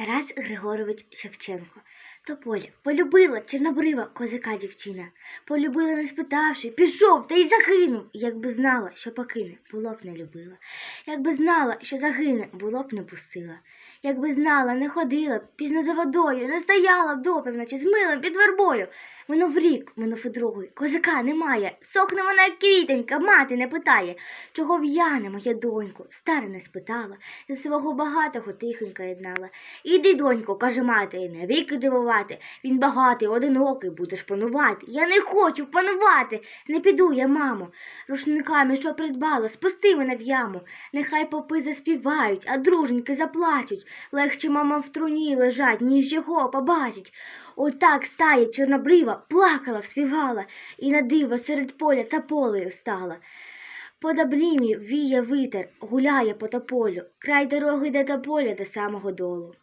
Тарас Григорович Шевченко. Тополя полюбила чорнобрива козака дівчина. Полюбила, не спитавши, пішов та й загинув. Якби знала, що покине, було б не любила. Якби знала, що загине, було б не пустила. Якби знала, не ходила б пізно за водою, не стояла б допевна чи з милом під вербою. Минув рік, минув і другий, козака немає. Сохне вона, як квітенька, мати не питає. Чого в'яне, моя доньку, стара не спитала, за свого багатого тихонько єднала. Іди, донько, каже мати, навіки дивувати. Він багатий, одинокий, будеш панувати. Я не хочу панувати, не піду я, мамо. Рушниками, що придбала, спусти мене в яму. Нехай попи заспівають, а друженьки заплачуть. Легче мама в труні лежать, ніж його побачить. Отак стає чорнобрива, плакала, співала, і на диво серед поля та полею стала. По добрімі віє вітер, гуляє по тополю, край дороги йде до поля до самого долу.